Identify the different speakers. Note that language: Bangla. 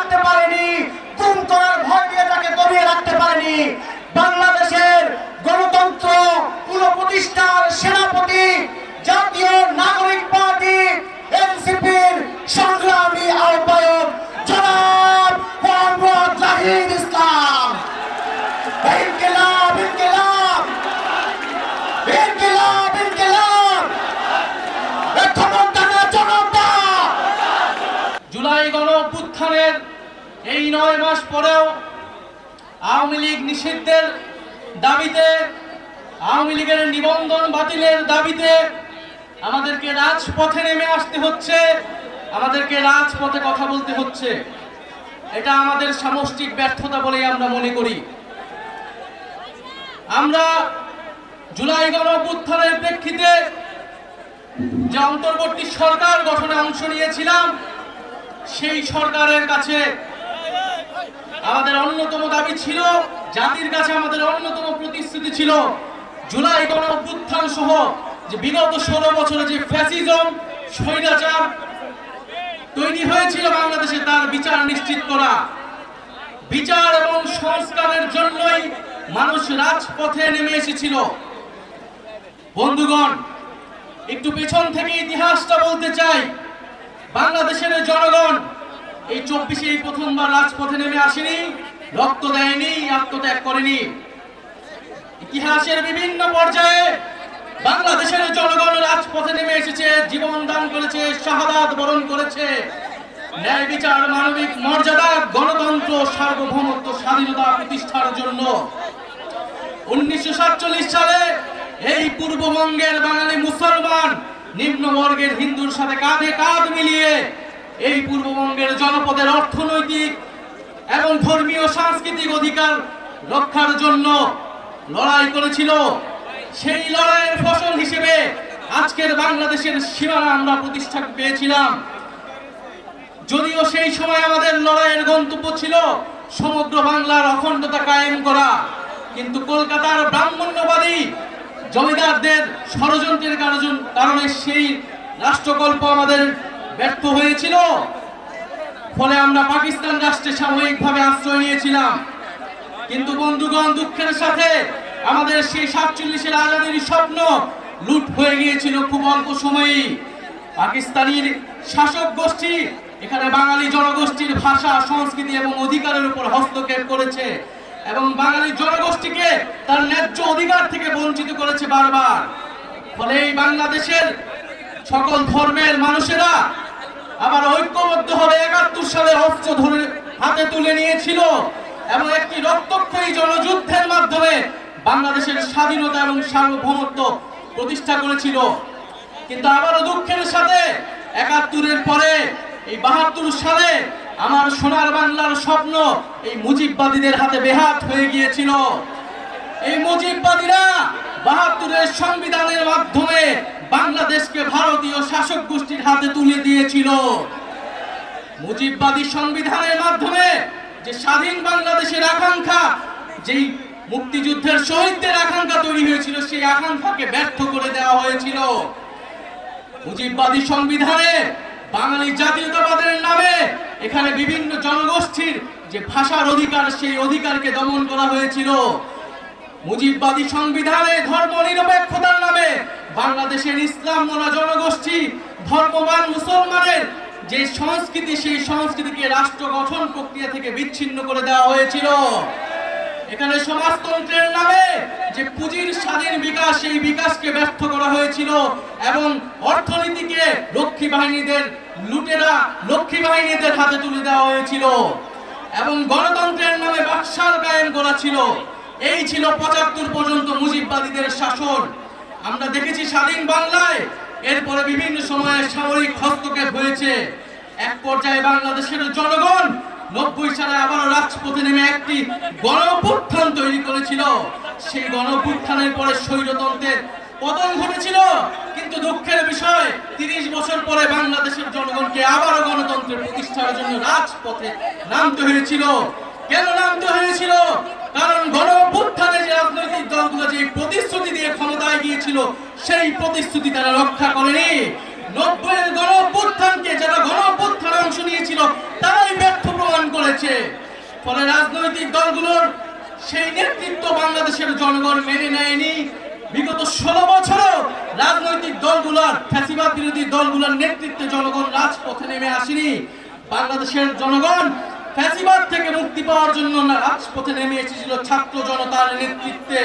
Speaker 1: রাখতে পারে নয় মাস পরেও আওয়ামী লীগ নিষিদ্ধের দাবিতে, আওয়ামী লীগের নিবন্ধন বাতিলের দাবিতে আমাদেরকে রাজপথে নেমে আসতে হচ্ছে, আমাদেরকে রাজপথে কথা বলতে হচ্ছে। এটা আমাদের সামষ্টিক ব্যর্থতা বলেই আমরা মনে করি। আমরা জুলাই গণ অভ্যুত্থানের প্রেক্ষিতে যে অন্তর্বর্তী সরকার গঠনে অংশ নিয়েছিলাম, সেই সরকারের কাছে আমাদের অন্যতম দাবি ছিল, জাতির কাছে আমাদের অন্যতম প্রতিশ্রুতি ছিল জুলাই গণ অভ্যুত্থান সহ যে বিগত ষোলো বছরে যে ফ্যাসিজম স্বৈরাচার তৈরি হয়েছিল বাংলাদেশে, তার বিচার নিশ্চিত করা। বিচার এবং সংস্কারের জন্যই মানুষ রাজপথে নেমে এসেছিল। বন্ধুগণ, একটু পেছন থেকে ইতিহাসটা বলতে চাই। বাংলাদেশের জনগণ এই চব্বিশে এই প্রথমবার রাজপথে নেমে আসেনি, রক্ত দেয়নি, আত্মত্যাগ করেনি। ইতিহাসের বিভিন্ন পর্যায়ে বাংলাদেশের জনগণ রাজপথে নেমে এসেছে, জীবন দান করেছে, শাহাদাত বরণ করেছে। ন্যায় বিচার, মানবিক মর্যাদা, গণতন্ত্র, সার্বভৌমত্ব, স্বাধীনতা প্রতিষ্ঠার জন্য। উনিশশো সাতচল্লিশ সালে এই পূর্ববঙ্গের বাঙালি মুসলমান নিম্নবর্গের হিন্দুর সাথে কাঁধে কাঁধ মিলিয়ে এই পূর্ববঙ্গের জনপদের অর্থনৈতিক এবং ধর্মীয় সাংস্কৃতিক অধিকার রক্ষার জন্য লড়াই করেছিল। সেই লড়াইয়ের ফসল হিসেবে আজকের বাংলাদেশের সীমানা আমরা প্রতিষ্ঠা পেয়েছিলাম। যদিও সেই সময় আমাদের লড়াইয়ের গন্তব্য ছিল সমগ্র বাংলার অখণ্ডতা কায়েম করা, কিন্তু কলকাতার ব্রাহ্মণ্যবাদী জমিদারদের ষড়যন্ত্রের কারণ- সেই রাষ্ট্রকল্প আমাদের ব্যর্থ হয়েছিল। ফলে আমরা পাকিস্তান রাষ্ট্রে সাময়িকভাবে আশ্রয় নিয়েছিলাম। কিন্তু বন্ধুগণ, দুঃখের সাথে আমাদের সেই সাতচল্লিশের আজাদির স্বপ্ন লুট হয়ে গিয়েছিল খুব অল্প সময়েই। পাকিস্তানির শাসক গোষ্ঠী, এখানে বাঙালি জনগোষ্ঠীর ভাষা, সংস্কৃতি এবং অধিকারের উপর হস্তক্ষেপ করেছে এবং বাঙালি জনগোষ্ঠীকে তার ন্যায্য অধিকার থেকে বঞ্চিত করেছে বারবার। ফলে এই বাংলাদেশের সকল ধর্মের মানুষেরা আবার ঐক্যবদ্ধ হবে একাত্তর সালে অস্ত্র ধরে হাতে তুলে নিয়েছিল এবং একটি রক্তক্ষয়ী জনযুদ্ধের মাধ্যমে বাংলাদেশের স্বাধীনতা এবং সার্বভৌমত্ব প্রতিষ্ঠা করেছিল। কিন্তু আবারও দুঃখের সাথে একাত্তরের পরে এই বাহাত্তর সালে আমার সোনার বাংলার স্বপ্ন এই মুজিববাদীদের হাতে বেহাত হয়ে গিয়েছিল। এই মুজিববাদীরা বাহাত্তরের সংবিধানের মাধ্যমে বাংলাদেশকে ভারতীয় শাসক গোষ্ঠীর হাতে তুলে দিয়েছিল। মুজিববাদী সংবিধানের মাধ্যমে যে স্বাধীন বাংলাদেশের আকাঙ্ক্ষা, যেই মুক্তিযুদ্ধের শহীদদের আকাঙ্ক্ষা তৈরি হয়েছিল, সেই আকাঙ্ক্ষাকে ব্যর্থ করে দেওয়া হয়েছিল। মুজিববাদী সংবিধানে বাঙালি জাতীয়তাবাদের নামে এখানে বিভিন্ন জনগোষ্ঠীর যে ভাষার অধিকার, সেই অধিকারকে দমন করা হয়েছিল। মুজিববাদী সংবিধানে ধর্ম নিরপেক্ষতার নামে বাংলাদেশের ইসলাম মোনা জনগোষ্ঠী, ধর্মবান মুসলমানের যে সংস্কৃতি, সেই সংস্কৃতিকে রাষ্ট্র গঠন প্রক্রিয়া থেকে বিচ্ছিন্ন করে দেওয়া হয়েছিল। এখানে সমাজতন্ত্রের নামে যে পুঁজির স্বাধীন বিকাশ, সেই বিকাশকে ব্যর্থ করা হয়েছিল এবং অর্থনীতিকে লক্ষ্মী বাহিনীদের লুটেরা লক্ষ্মী বাহিনীদের হাতে তুলে দেওয়া হয়েছিল এবং গণতন্ত্রের নামে বাকশাল কায়েম করা ছিল। এই ছিল পঁচাত্তর পর্যন্ত মুজিববাদীদের শাসন। আমরা দেখেছি স্বাধীন বাংলায়। এরপরে বিভিন্ন সময়ে সামরিক হস্তক্ষেপ হয়েছে। এক পর্যায়ে বাংলাদেশের জনগণ নব্বই সালে আবারও রাজপথে নেমে একটি গণপুত্থান তৈরি করেছিল। সেই গণপুত্থানের পরে স্বৈরতন্ত্রের পতন ঘটেছিল। কিন্তু দুঃখের বিষয়, তিরিশ বছর পরে বাংলাদেশের জনগণকে আবারও গণতন্ত্রের প্রতিষ্ঠার জন্য রাজপথে নামতে হয়েছিল। কেন নামতে হয়েছিল? কারণ গণপুত্থানে ক্ষমতায় সেই প্রতিশ্রুতি তারা রক্ষা করেনি। নব্বইয়ের গণপুত্থানকে যারা গণপুত্থানে অংশ নিয়েছিল, তারাই ব্যর্থ প্রমাণ করেছে। ফলে রাজনৈতিক দলগুলোর সেই নেতৃত্ব বাংলাদেশের জনগণ মেনে নেয়নি। বিগত ষোলো বছরও রাজনৈতিক দলগুলোর, ফ্যাসিবাদ বিরোধী দলগুলোর নেতৃত্বে জনগণ রাজপথে নেমে আসেনি। বাংলাদেশের জনগণ ফ্যাসিবাদ থেকে মুক্তি পাওয়ার জন্য রাজপথে নেমে এসেছিল ছাত্র জনতার নেতৃত্বে।